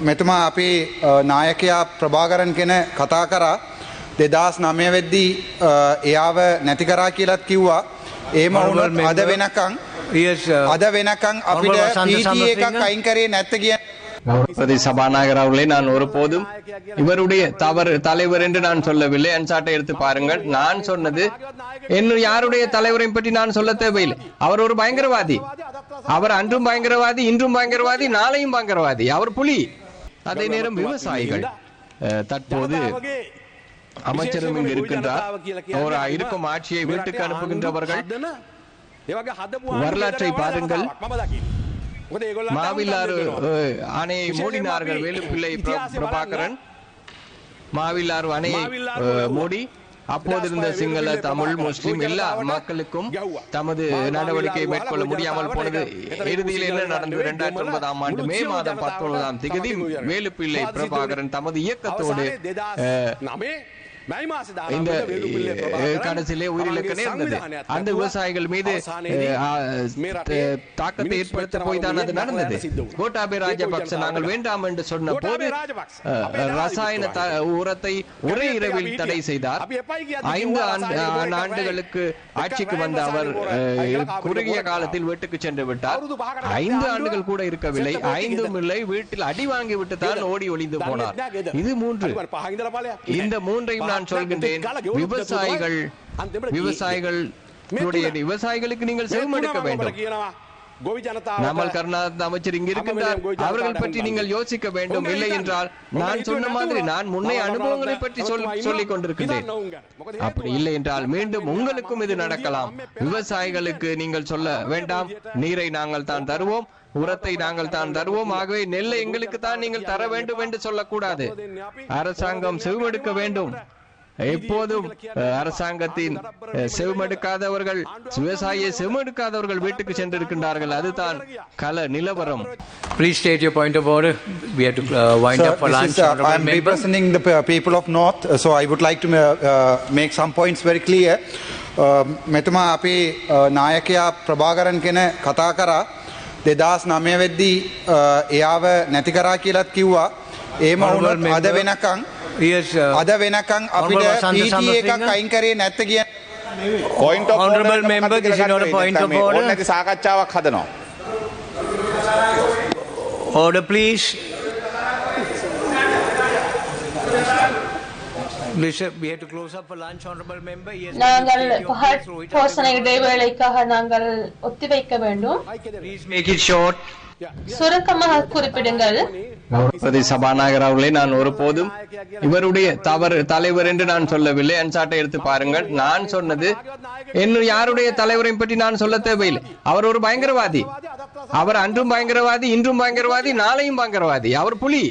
මෙතුමා අපේ අ, නායකයා ප්‍රභාකරන් කෙන කතා කරා දෙදස් නමය වෙද්දී අ, එයාව නැති කරා කියලත් කිව්වා Honourable වුණත් අද. වෙනකං uh, අද වෙනකං අපිට පීටි එකක්. අයින් කරේ නැත්ත කිය பிரதி சபாநாயகர் அவர்களே நான் ஒருபோதும் இவருடைய தவறு தலைவர் என்று நான் சொல்லவில்லை. அன்சாட்டை எடுத்து பாருங்கள். நான் சொன்னது என்ன யாருடைய தலைவரை பற்றி நான் சொல்ல தேவையில்லை. அவர் ஒரு பயங்கரவாதி. அவர் அன்றும் பயங்கரவாதி இன்றும் பயங்கரவாதி நாளையும் பயங்கரவாதி. அவர் புலி. அதே நேரம் விவசாயிகள் தற்போது அமைச்சரும் இங்கு இருக்கின்றார். அவர் இருக்கும் ஆட்சியை வீட்டுக்கு அனுப்புகின்றவர்கள். வரலாற்றை பாருங்கள். மாவில்லாறு அணையை மூடினார்கள் வேலுப்பிள்ளை பிர- பிரபாகரன். மாவில்லாறு அணையை மூடி அப்போதிருந்த சிங்கள தமிழ் முஸ்லிம் எல்லா மக்களுக்கும் தமது நடவடிக்கை மேற்கொள்ள முடியாமல் போனது. இறுதியில் என்ன நடந்தது? இரண்டாயிரத்தி ஒன்பதாம் ஆண்டு மே மாதம் பத்தொன்பதாம் திகதி வேலுப்பிள்ளை பிரபாகரன் தமது இயக்கத்தோடு இந்த கடைசியிலே உயிரிழக்க நேர்ந்தது. அந்த விவசாயிகள் மீது தாக்கத்தை ஏற்படுத்த போய் தான் அது நடந்தது. கோட்டாபே ராஜபக்ச நாங்கள் வேண்டாம் என்று சொன்ன போது ரசாயன உரத்தை ஒரே இரவில் தடை செய்தார். ஐந்து ஆண்டு- ஆண்டு- ஆண்டுகளுக்கு ஆட்சிக்கு வந்த அவர் குறுகிய காலத்தில் வீட்டுக்கு சென்று விட்டார். ஐந்து ஆண்டுகள் கூட இருக்கவில்லை. ஐந்தும் இல்லை வீட்டில் அடி வாங்கி விட்டு தான் ஓடி ஒளிந்து போனார். இது மூன்று. இந்த மூன்றையும் நான் சொல்கின்றேன். விவசாயிகள் விவசாயிகள் விவசாயிகளுக்கு நீங்கள் செவிமடுக்க வேண்டும். நாமல் கருணாநிதி அமைச்சர் இங்கு இருக்கின்றார். அவர்கள் பற்றி நீங்கள் யோசிக்க வேண்டும். இல்லை என்றால் நான் சொன்ன மாதிரி நான் முன்னைய அனுபவங்களை பற்றி சொல் சொல்லிக் கொண்டிருக்கின்றேன். அப்படி இல்லை என்றால் மீண்டும் உங்களுக்கும் இது நடக்கலாம். விவசாயிகளுக்கு நீங்கள் சொல்ல வேண்டாம். நீரை நாங்கள் தான் தருவோம். உரத்தை நாங்கள் தான் தருவோம். ஆகவே நெல்லை எங்களுக்கு தான் நீங்கள் தர வேண்டும் என்று சொல்லக்கூடாது. அரசாங்கம் செவிமடுக்க வேண்டும். எப்போதும் அஹ், அரசாங்கத்தின் அஹ், செவிமடுக்காதவர்கள் விவசாயியை செவிமடுக்காதவர்கள் வீட்டுக்கு சென்றிருக்கின்றார்கள் அதுதான் கள நிலவரம் please state your point of order. We have to uh, wind Sir, up for this lunch. is, uh, honourable I'm member. representing the pe- people of North, uh, so I would like to uh, uh, make some points very clear. Uh, මෙතුමා අපේ uh, නායකයා ප්‍රභාකරන් කෙන කතා කරා දෙදස් නමය වෙද්දී uh, එයාව නැති කරා කියලත් කිව්වා ඒම Honourable වුණත් අද member. වෙනකං Yes, uh, අද වෙනකං අපිට Honourable Asante පීටි එකක් Samarasinga. අයින් කරේ නැත්ත කිය point Honourable member, this is not a point of order. නැති සාකච්ඡාවක් හදනවා. order please. Listen, we have to close up for lunch, honourable member. Yes, can you நாங்கள் state your பகல் views through it? போசன இடைவேளைக்காக நாங்கள் ஒத்திவைக்க வேண்டும் சுருக்கமாக குறிப்பிடுங்கள். சபாநாயகர் அவர்களை நான் ஒருபோதும் இவருடைய தவறு தலைவர் என்று நான் சொல்லவில்லை. அன்சாட்டை எடுத்து பாருங்கள். நான் சொன்னது என்ன யாருடைய தலைவரை பற்றி நான் சொல்ல தேவையில்லை. அவர் ஒரு பயங்கரவாதி. அவர் அன்றும் பயங்கரவாதி இன்றும் பயங்கரவாதி நாளையும் பயங்கரவாதி. அவர் புலி.